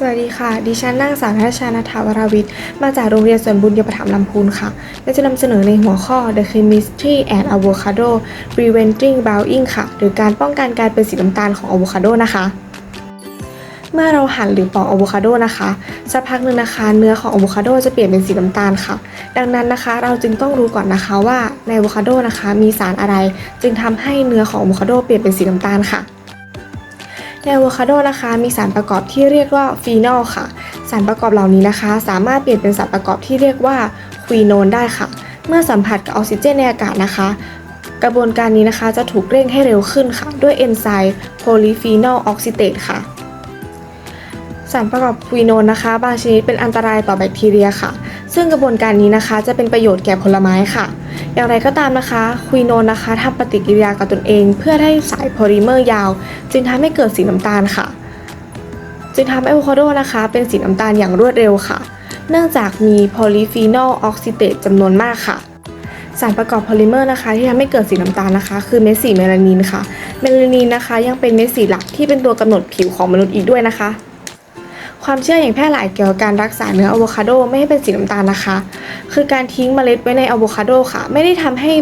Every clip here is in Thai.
สวัสดีค่ะ ดิฉันนางสาวนัทชาณถาวราวิทย์ มาจากโรงเรียนสวนบุญยประถมลำพูนค่ะและจะนำเสนอในหัวข้อ The Chemistry and Avocado Preventing Browning ค่ะ หรือการป้องกันการเป็นสีน้ำตาลของอะโวคาโดนะคะ เมื่อเราหั่นหรือปอกอะโวคาโดนะคะสักพักหนึ่งนะคะ เนื้อของอะโวคาโดจะเปลี่ยนเป็นสีน้ำตาลค่ะ ดังนั้นนะคะ เราจึงต้องรู้ก่อนนะคะว่าในอะโวคาโดนะคะ มีสารอะไร จึงทำให้เนื้อของอะโวคาโดเปลี่ยนเป็นสีน้ำตาลค่ะ ในอะโวคาโดนะคะมีสารประกอบที่เรียกว่าฟีนอลค่ะ สารประกอบเหล่านี้นะคะ สามารถเปลี่ยนเป็นสารประกอบที่เรียกว่าควีโนนได้ค่ะ เมื่อสัมผัสกับออกซิเจนในอากาศนะคะ กระบวนการนี้นะคะจะถูกเร่งให้เร็วขึ้นค่ะ ด้วยเอนไซม์โพลีฟีนอลออกซิเตตค่ะ สารประกอบควีโนนนะคะ บางชนิดเป็นอันตรายต่อแบคทีเรียค่ะ ซึ่งกระบวนการนี้นะคะ จะเป็นประโยชน์แก่ผลไม้ค่ะ อย่างไรก็ตามนะคะควีโนนนะคะทำปฏิกิริยากับตนเอง เพื่อให้สายโพลิเมอร์ยาว จึงทำให้เกิดสีน้ำตาลค่ะ จึงทำให้อะโวคาโดนะคะ เป็นสีน้ำตาลอย่างรวดเร็วค่ะ เนื่องจากมีโพลีฟีนอลออกซิเตตจำนวนมากค่ะสารประกอบโพลิเมอร์นะคะที่ทำให้เกิดสีน้ำตาลนะคะ คือเม็ดสีเมลานินค่ะ เมลานินนะคะยังเป็นเม็ดสีหลักที่เป็นตัวกำหนดผิวของมนุษย์อีกด้วยนะคะ ความเชื่ออย่างแพร่หลายเกี่ยวกับการรักษาเนื้ออะโวคาโดไม่ให้เป็นสีน้ำตาลนะคะ คือการทิ้งเมล็ดไว้ในอะโวคาโดค่ะ ไม่ได้ทำให้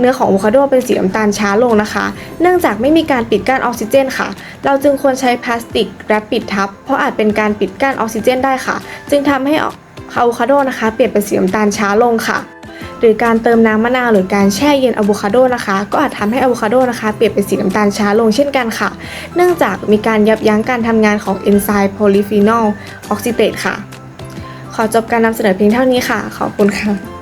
เนื้อของอะโวคาโดเป็นสีน้ำตาลช้าลงนะคะ เนื่องจากไม่มีการปิดกั้นออกซิเจนค่ะ เราจึงควรใช้พลาสติกแรปปิดทับ เพราะอาจเป็นการปิดกั้นออกซิเจนได้ค่ะ จึงทำให้อะโวคาโดนะคะ เปลี่ยนเป็นสีน้ำตาลช้าลงค่ะ หรือการเติมน้ำมะนาวหรือการแช่เย็นอะโวคาโดนะคะ ก็อาจทำให้อะโวคาโดนะคะเปลี่ยนเป็นสีน้ำตาลช้าลงเช่นกันค่ะ เนื่องจากมีการยับยั้งการทำงานของเอนไซม์โพลีฟีนอลออกซิเตตค่ะ ขอจบการนำเสนอเพียงเท่านี้ค่ะ ขอบคุณค่ะ